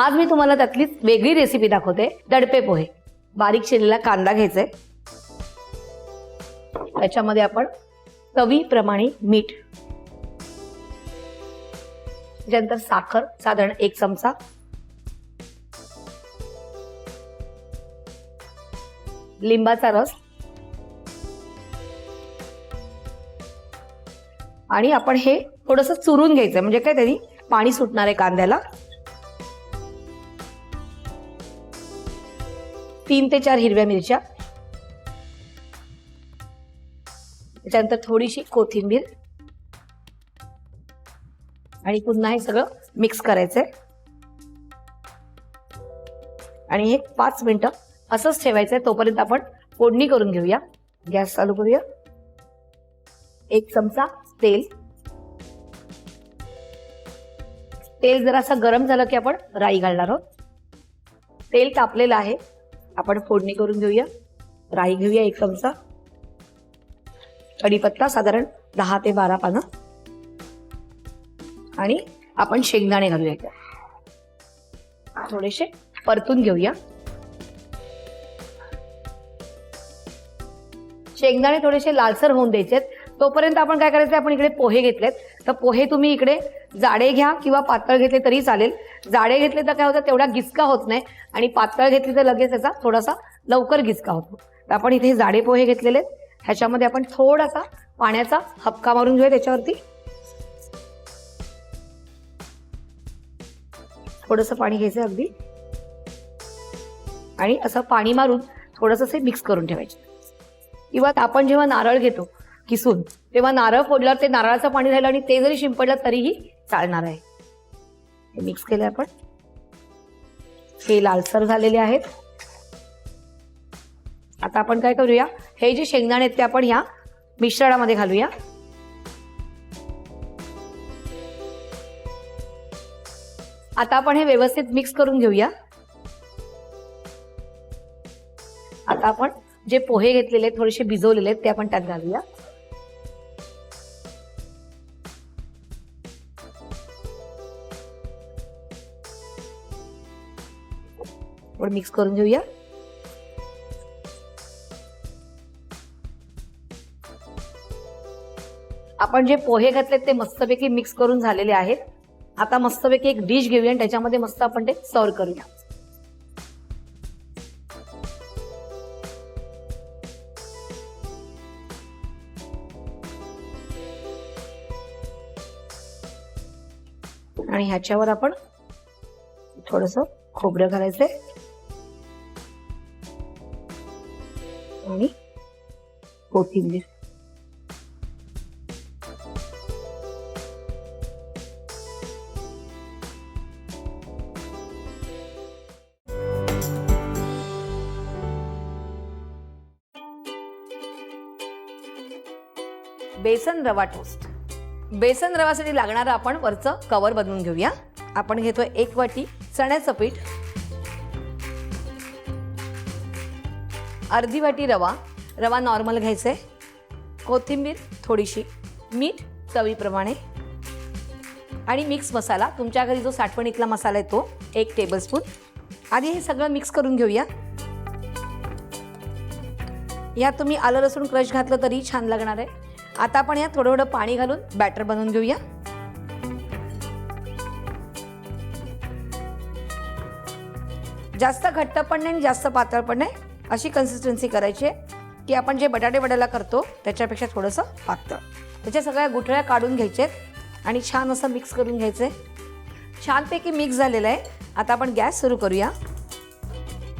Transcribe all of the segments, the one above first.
आज मी तुम्हाला त्यातली वेगळी रेसिपी दाखवते. दडपे पोहे. बारीक शिरलेला कांदा घ्यायचाय. त्याच्यामध्ये आपण चवीप्रमाणे मीठ. त्याच्यानंतर साखर साधारण एक चमचा. लिंबाचा रस. आणि आपण हे थोडस चुरून घ्यायचं म्हणजे काय त्यांनी पाणी सुटणार आहे कांद्याला. तीन ते चार हिरव्या मिरच्या. त्याच्यानंतर थोडीशी कोथिंबीर. आणि पुन्हा हे सगळं मिक्स करायचंय. आणि हे पाच मिनिटं असंच ठेवायचंय तोपर्यंत आपण फोडणी करून घेऊया. गॅस चालू करूया. एक चमचा तेल. तेल जरासा गरम झालं की आपण राई घालणार आहोत. तेल तापलेलं आहे. आपण फोडणी करून घेऊया. राई घेऊया एक चमचा. कढीपत्ता साधारण दहा ते बारा पानं. आणि आपण शेंगदाणे घालूया इथे. थोडेसे परतून घेऊया. शेंगदाणे थोडेसे लालसर होऊन द्यायचे तोपर्यंत आपण काय करायचं आपण इकडे पोहे घेतलेत. तर पोहे तुम्ही इकडे जाडे घ्या किंवा पातळ घेतले तरी चालेल. जाडे घेतले तर काय होतं तेवढा गिचका होत नाही आणि पातळ घेतली तर लगेच त्याचा थोडासा लवकर गिचका होतो. तर आपण इथे जाडे पोहे घेतलेले आहेत. ह्याच्यामध्ये आपण थोडासा पाण्याचा हपका मारून घेऊया त्याच्यावरती. थोडंसं पाणी घ्यायचं अगदी. आणि असं पाणी मारून थोडंसं असे मिक्स करून ठेवायचे. किंवा आपण जेव्हा नारळ घेतो किसून तेव्हा नारळ फोडल्यावर ते नारळाचं पाणी राहिलं आणि ते जरी शिंपडलं तरीही चालणार आहे. हे मिक्स केलं आपण. हे लालसर झालेले आहेत. आता आपण काय करूया? हे जे शेंगदाणे आहेत ते आपण ह्या मिश्रणामध्ये घालूया. आता आपण हे व्यवस्थित मिक्स करून घेऊया. आता आपण जे पोहे घेतलेले आहेत थोडेसे भिजवलेले आहेत ते आपण त्यात घालूया. थोडं मिक्स करून घेऊया आपण जे पोहे घातलेत ते मस्तपैकी मिक्स करून झालेले आहेत. आता मस्तपैकी एक डिश घेऊया आणि त्याच्यामध्ये मस्त आपण ते सर्व करूया. आणि ह्याच्यावर आपण थोडस खोबरं घालायचंय. कोथिंबीर बेसन रवा टोस्ट बेसन रवासाठी लागणारं आपण वरचं कवर बनवून घेऊया. आपण घेतोय एक वाटी चण्याचं पीठ. अर्धी वाटी रवा. रवा नॉर्मल घ्यायचा आहे कोथिंबीर थोडीशी मीठ चवीप्रमाणे. आणि मिक्स मसाला तुमच्या घरी जो साठवणीतला मसाला आहे तो एक टेबलस्पून आधी हे सगळं मिक्स करून घेऊया. यात तुम्ही आलं लसूण क्रश घातलं तरी छान लागणार आहे. आता आपण यात थोडं थोडं पाणी घालून बॅटर बनवून घेऊया. जास्त घट्ट पण नाही आणि जास्त पातळ पण नाही. अशी कन्सिस्टन्सी करायची आहे. की आपण जे बटाटे वड्याला करतो त्याच्यापेक्षा थोडंसं पातळ. त्याच्या सगळ्या गुठळ्या काढून घ्यायच्या आहेत आणि छान असं मिक्स करून घ्यायचं आहे. छानपैकी मिक्स झालेलं आहे. आता आपण गॅस सुरू करूया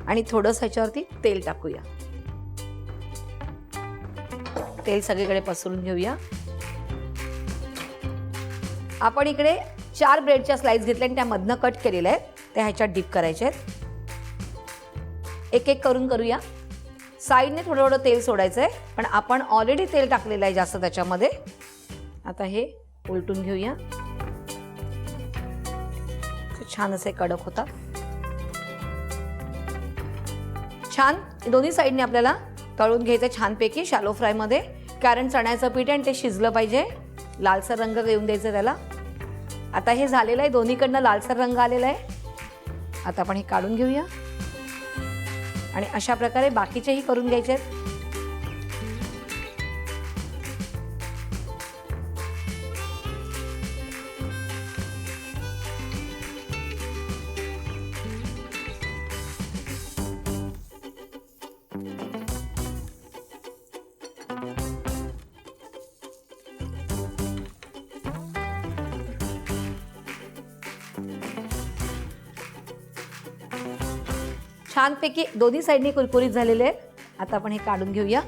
आणि थोडंसं ह्याच्यावरती तेल टाकूया. तेल सगळीकडे पसरून घेऊया. आपण इकडे चार ब्रेडच्या स्लाइस घेतल्या आणि त्यामधनं कट केलेल्या आहेत. त्या ह्याच्यात डीप करायचे आहेत. एक एक करून करूया. साईडने थोडं थोडं तेल सोडायचं आहे पण आपण ऑलरेडी तेल टाकलेलं आहे जास्त त्याच्यामध्ये. आता हे उलटून घेऊया. छान असे कडक होतात. छान दोन्ही साईडने आपल्याला तळून घ्यायचं छानपैकी शॅलो फ्रायमध्ये कारण चण्याचं पीठ आहे आणि ते शिजलं पाहिजे. लालसर रंग येऊन द्यायचं त्याला. आता हे झालेलं आहे दोन्हीकडनं लालसर रंग आलेला आहे. आता आपण हे काढून घेऊया. आणि अशा प्रकारे बाकीचेही करून घ्यायचे आहेत. छानपैकी दोन्ही साईडनी कुरकुरीत झालेले आहेत. आता आपण हे काढून घेऊया.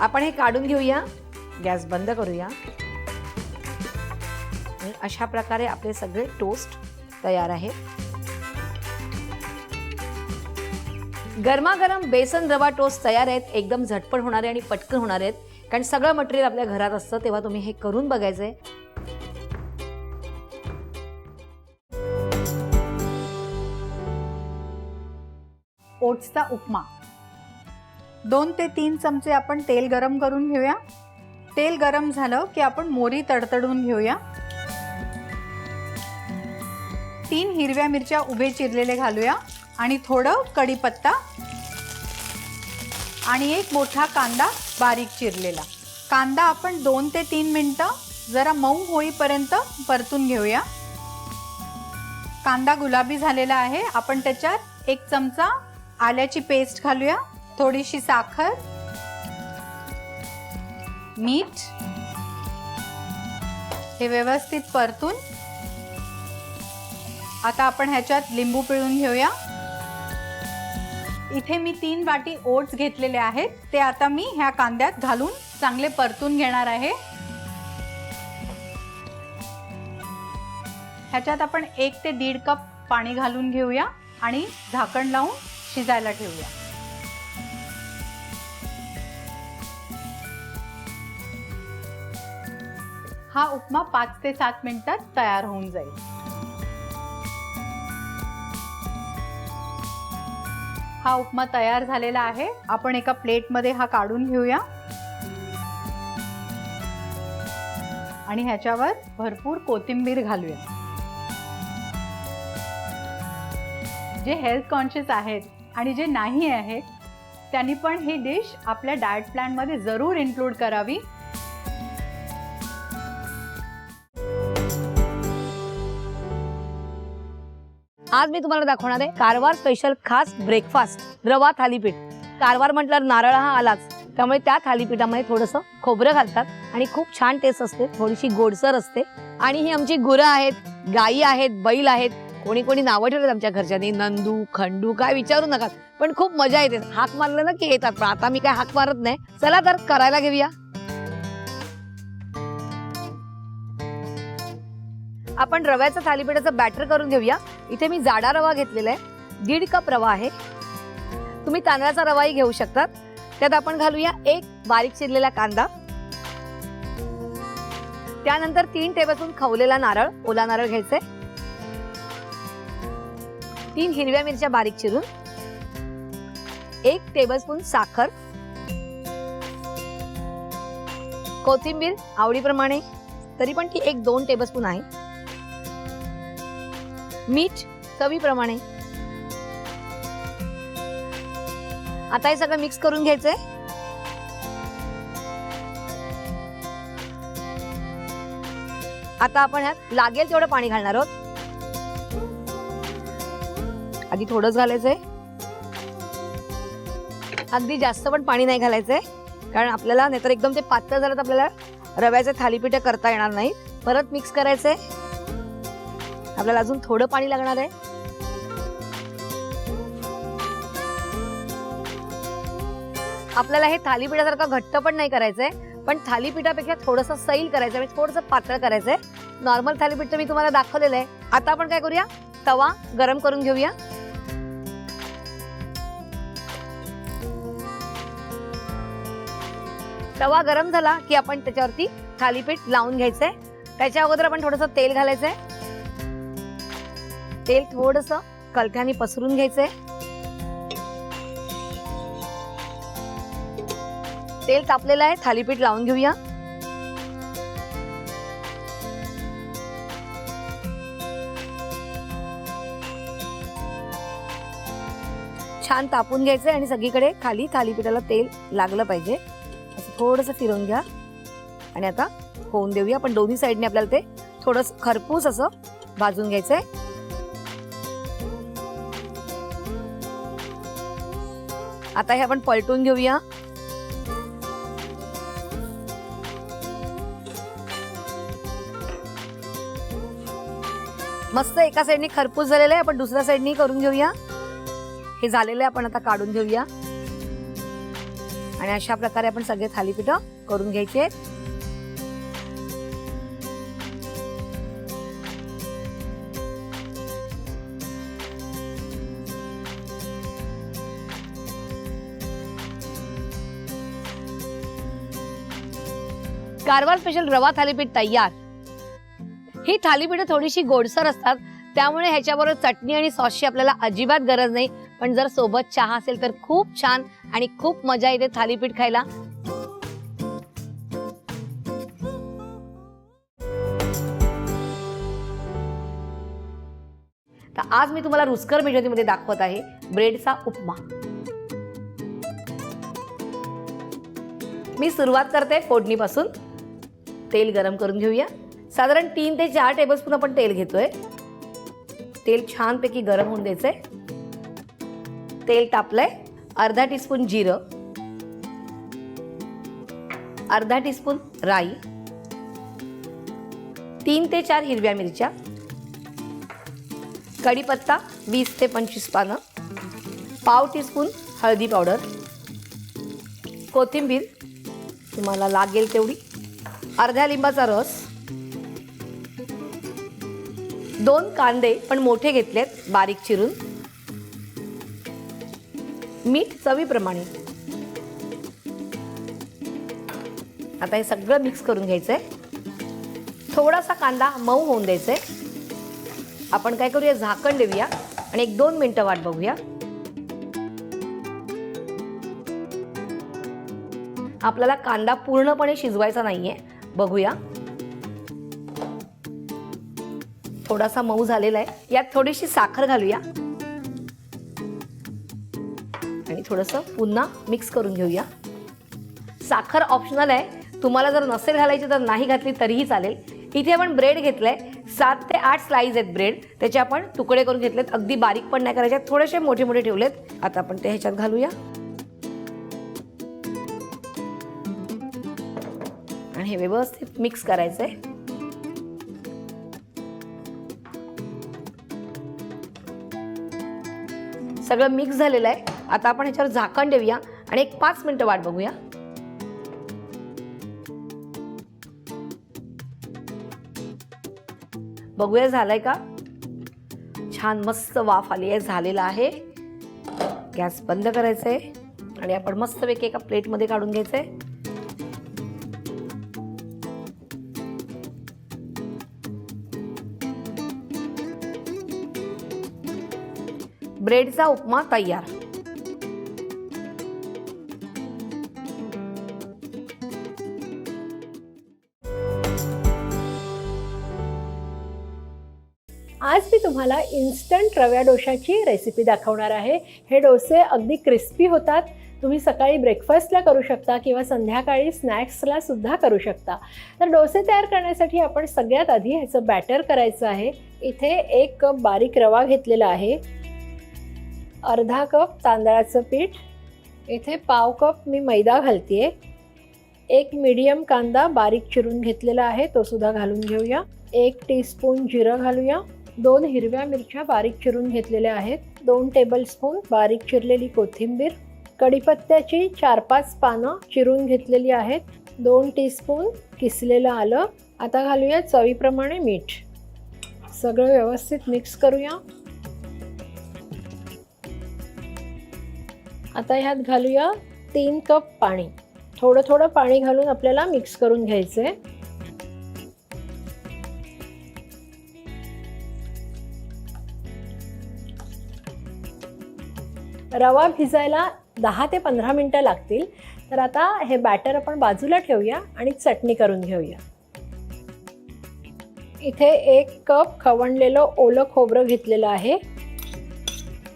आपण हे काढून घेऊया. गॅस बंद करूया. आणि अशा प्रकारे आपले सगळे टोस्ट तयार आहेत. गरमागरम बेसन रवा टोस्ट तयार आहेत. एकदम झटपट होणारे आणि पटकन होणार आहेत. कारण सगळं मटेरियल आपल्या घरात असतं तेव्हा तुम्ही हे करून बघायचं आहे ओट्सचा उपमा. दोन ते तीन चमचे आपण तेल गरम करून घेऊया. तेल गरम झालं की आपण मोरी तडतडून घेऊया. तीन हिरव्या मिरच्या उभे चिरलेले घालूया आणि थोडं कढीपत्ता आणि एक मोठा कांदा बारीक चिरलेला. कांदा आपण दोन ते तीन मिनटं जरा मऊ होईपर्यंत परतून घेऊया. कांदा गुलाबी झालेला आहे. आपण त्याच्यात एक चमचा आल्याची पेस्ट घालूया. थोडीशी साखर मीठ हे व्यवस्थित परतून आता आपण ह्याच्यात लिंबू पिळून घेऊया. इथे मी तीन वाटी ओट्स घेतलेले आहेत. ते आता मी ह्या कांद्यात घालून चांगले परतून घेणार आहे. ह्याच्यात आपण एक ते दीड कप पाणी घालून घेऊया आणि झाकण लावून शिजायला ठेवूया. हा उपमा पाच ते सात मिनिटात तयार होऊन जाईल. हा उपमा तयार झालेला आहे. आपण एका प्लेटमध्ये हा काढून घेऊया. आणि ह्याच्यावर भरपूर कोथिंबीर घालूया. जे हेल्थ कॉन्शियस आहेत आणि जे नाही आहेत त्यांनी पण ही डिश आपल्या डाएट प्लॅनमध्ये जरूर इन्क्लूड करावी. आज मी तुम्हाला दाखवणार आहे कारवार स्पेशल खास ब्रेकफास्ट रवा थालीपीठ. कारवार म्हटल्यावर नारळ हा आलाच. त्यामुळे त्या थालीपीठामध्ये थोडंसं खोबरं घालतात आणि खूप छान टेस्ट असते थोडीशी गोडसर असते. आणि ही आमची गुरं आहेत गायी आहेत बैल आहेत. कोणी कोणी नावं ठेवतात आमच्या घरच्यांनी. नंदू खंडू काय विचारू नका. पण खूप मजा येते. हाक मारलं ना की येतात. पण आता मी काय हाक मारत नाही. चला तर करायला घेऊया. आपण रव्याचं थालीपीठाचं बॅटर करून घेऊया. इथे मी जाडा रवा घेतलेला आहे. दीड कप रवा आहे. तुम्ही तांदळाचा रवाही घेऊ शकतात. त्यात आपण घालूया एक बारीक चिरलेला कांदा. त्यानंतर तीन टेबलस्पून खवलेला नारळ. ओला नारळ घ्यायचे तीन हिरव्या मिरच्या बारीक चिरून एक टेबलस्पून साखर कोथिंबीर आवडीप्रमाणे तरी पण ती एक दोन टेबलस्पून आहे. मीठ चवीप्रमाणे. आता हे सगळं मिक्स करून घ्यायचंय. आता आपण ह्यात लागेल तेवढं पाणी घालणार आहोत. आधी थोडंच घालायचंय. अगदी जास्त पण पाणी नाही घालायचंय. कारण आपल्याला नाहीतर एकदम ते पातळ झालं तर आपल्याला रव्याचे थालीपीठ करता येणार नाही परत मिक्स करायचंय. आपल्याला अजून थोडं पाणी लागणार आहे. आपल्याला हे थालीपीठासारखं घट्ट पण नाही करायचंय. पण थालीपीठापेक्षा थोडंसं सैल करायचं म्हणजे थोडंसं पातळ करायचंय. नॉर्मल थालीपीठ तर मी तुम्हाला दाखवलेलं आहे. आता आपण काय करूया? तवा गरम करून घेऊया. तवा गरम झाला की आपण त्याच्यावरती थालीपीठ लावून घ्यायचंय. त्याच्या अगोदर आपण थोडस तेल घालायचंय. तेल थोडस कलथ्याने पसरून घ्यायचंय. तेल तापलेलं आहे थालीपीठ लावून घेऊया. छान तापून घ्यायचंय आणि सगळीकडे खाली थालीपीठाला तेल लागलं पाहिजे. थोडंसं फिरवून घ्या. आणि आता होऊन देऊया. पण दोन्ही साईडने आपल्याला ते थोडंसं खरपूस असं भाजून घ्यायचं आहे आता हे आपण पलटून घेऊया. मस्त एका साईडनी खरपूस झालेलं आहे. आपण दुसऱ्या साईडनी करून घेऊया. हे झालेलं आहे. आपण आता काढून घेऊया. आणि अशा प्रकारे आपण सगळे थालीपीठ करून घ्यायचे. कारवार स्पेशल रवा थालीपीठ तयार. ही थालीपीठं थोडीशी गोडसर असतात त्यामुळे ह्याच्याबरोबर चटणी आणि सॉसची आपल्याला अजिबात गरज नाही. पण जर सोबत चहा असेल तर खूप छान आणि खूप मजा येते थालीपीठ खायला. तर आज मी तुम्हाला रुचकर मेजोरीमध्ये दाखवत आहे ब्रेडचा उपमा. मी सुरुवात करते फोडणीपासून. तेल गरम करून घेऊया. साधारण तीन ते चार टेबलस्पून आपण तेल घेतोय. तेल छानपैकी गरम होऊन द्यायचंय. तेल तापलंय. अर्धा टीस्पून जिरं. अर्धा टीस्पून राई. तीन ते चार हिरव्या मिरच्या. कढीपत्ता वीस ते पंचवीस पानं. पाव टीस्पून हळदी पावडर. कोथिंबीर तुम्हाला लागेल तेवढी. अर्ध्या लिंबाचा रस. दोन कांदे पण मोठे घेतलेत बारीक चिरून. मीठ चवीप्रमाणे. आता हे सगळं मिक्स करून घ्यायचं आहे थोडासा कांदा मऊ होऊन द्यायचंय. आपण काय करूया झाकण देऊया आणि एक दोन मिनटं वाट बघूया. आपल्याला कांदा पूर्णपणे शिजवायचा नाहीये. बघूया. थोडासा मऊ झालेला आहे. यात थोडीशी साखर घालूया. थोडंसं पुन्हा मिक्स करून घेऊया. साखर ऑप्शनल आहे. तुम्हाला जर नसेल घालायची तर नाही घातली तरीही चालेल. इथे आपण ब्रेड घेतलंय. सात ते आठ स्लाईज आहेत ब्रेड त्याचे आपण तुकडे करून घेतलेत. अगदी बारीक पण नाही करायचे. थोडेसे मोठे मोठे ठेवलेत. आता आपण ते ह्याच्यात घालूया. आणि हे व्यवस्थित मिक्स करायचंय. सगळं मिक्स झालेलं आहे. आता आपण ह्याच्यावर झाकण देऊया आणि एक पाच मिनिटं वाट बघूया. बघूया झालंय का? छान मस्त वाफ आली आहे झालेला आहे. गॅस बंद करायचा आहे आणि आपण मस्तपैकी एका प्लेटमध्ये काढून घ्यायचंय. ब्रेडचा उपमा तयार. आज मी तुम्हाला इन्स्टंट रव्या डोशाची रेसिपी दाखवणार आहे. हे डोसे अगदी क्रिस्पी होतात. तुम्ही सकाळी ब्रेकफास्टला करू शकता किंवा संध्याकाळी स्नॅक्सला सुद्धा करू शकता. तर डोसे तयार करण्यासाठी आपण सगळ्यात आधी ह्याचं बॅटर करायचं आहे. इथे एक कप बारीक रवा घेतलेला आहे. अर्धा कप तांदळाचं पीठ. इथे पाव कप मी मैदा घालते एक मीडियम कांदा बारीक चिरून घेतलेला आहे. तो सुद्धा घालून घेऊया. एक टीस्पून जिरं घालूया. दोन हिरव्या मिरच्या बारीक चिरून घेतलेल्या आहेत. दोन टेबलस्पून बारीक चिरलेली कोथिंबीर. कढीपत्त्याची चार पाच पानं चिरून घेतलेली आहेत. दोन टीस्पून किसलेलं आलं. आता घालूया चवीप्रमाणे मीठ. सगळं व्यवस्थित मिक्स करूया. आता ह्यात घालूया तीन कप पाणी. थोडं थोडं पाणी घालून आपल्याला मिक्स करून घ्यायचं आहे रवा भिजायला दहा ते पंधरा मिनटं लागतील. तर आता हे बॅटर आपण बाजूला ठेवूया आणि चटणी करून घेऊया. इथे एक कप खवणलेलं ओलं खोबरं घेतलेलं आहे.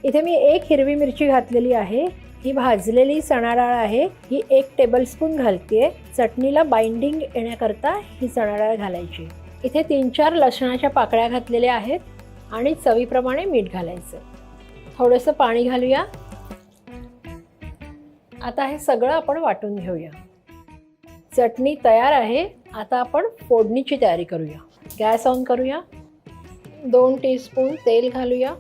इथे मी एक हिरवी मिरची घातलेली आहे. ही भाजलेली चणा डाळ आहे. ही एक टेबलस्पून घालते चटणीला बाइंडिंग येण्याकरता ही चणाडाळ घालायची. इथे तीन चार लसणाच्या पाकळ्या घातलेल्या आहेत आणि चवीप्रमाणे मीठ घालायचं. थोडंसं पाणी घालूया. आता हे सगळं आपण वाटून घेऊया. चटणी तयार आहे आता आपण फोडणीची तयारी करूया. गॅस ऑन करूया. दोन टीस्पून तेल घालूया.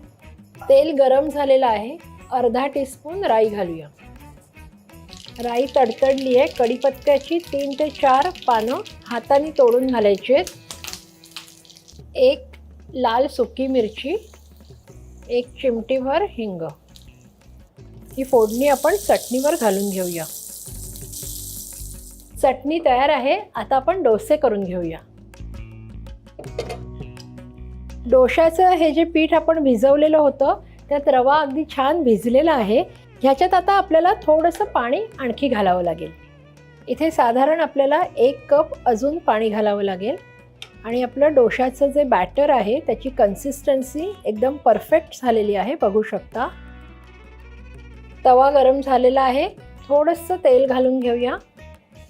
तेल गरम झालेलं आहे अर्धा टीस्पून राई घालूया. राई तडतडली आहे कढीपत्त्याची तीन ते चार पानं हाताने तोडून घालायची आहेत. एक लाल सुकी मिरची एक चिमटीभर हिंग. ही फोडणी आपण चटणीवर घालून घेऊया. चटणी तयार आहे आता आपण डोसे करून घेऊया. डोशाचं हे जे पीठ आपण भिजवलेलं होतं त्यात रवा अगदी छान भिजलेला आहे. ह्याच्यात आता आपल्याला थोडंसं पाणी आणखी घालावं लागेल. इथे साधारण आपल्याला एक कप अजून पाणी घालावं लागेल. आणि आपलं डोशाचं जे बॅटर आहे त्याची कन्सिस्टन्सी एकदम परफेक्ट झालेली आहे बघू शकता. तवा गरम झालेला आहे. थोडंसं तेल घालून घेऊया.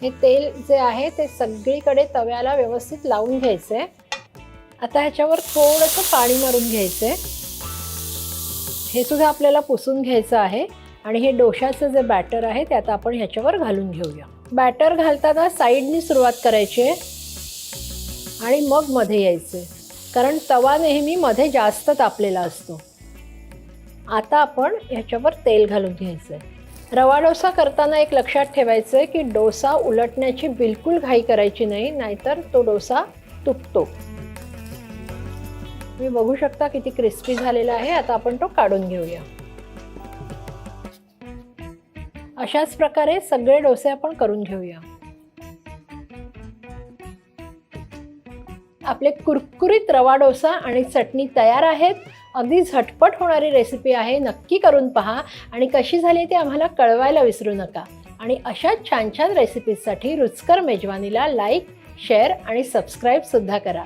हे तेल जे आहे ते सगळीकडे तव्याला व्यवस्थित लावून घ्यायचं आहे आता ह्याच्यावर थोडंसं पाणी मारून घ्यायचं आहे हे सुद्धा आपल्याला पुसून घ्यायचं आहे. आणि हे डोशाचं जे बॅटर आहे ते आता आपण ह्याच्यावर घालून घेऊया. बॅटर घालताना साईडनी सुरुवात करायची आहे. आणि मग मध्ये यायचे कारण तवा नेहमी मध्ये जास्त तापलेला असतो. आता आपण ह्याच्यावर तेल घालून घ्यायचं आहे रवा डोसा करताना एक लक्षात ठेवायचं आहे की डोसा उलटण्याची बिलकुल घाई करायची नाही नाहीतर तो डोसा तुटतो. तुम्ही बघू शकता किती क्रिस्पी झालेला आहे आता आपण तो काढून घेऊया. अशाच प्रकारे सगळे डोसे आपण करून घेऊया. आपले कुरकुरीत रवा डोसा आणि चटणी तयार आहेत. अगदी झटपट होणारी रेसिपी आहे नक्की करून पहा आणि कशी झाली ते आम्हाला कळवायला विसरू नका. आणि अशाच छान छान रेसिपीजसाठी रुचकर मेजवानीला लाईक शेअर आणि सबस्क्राईबसुद्धा करा.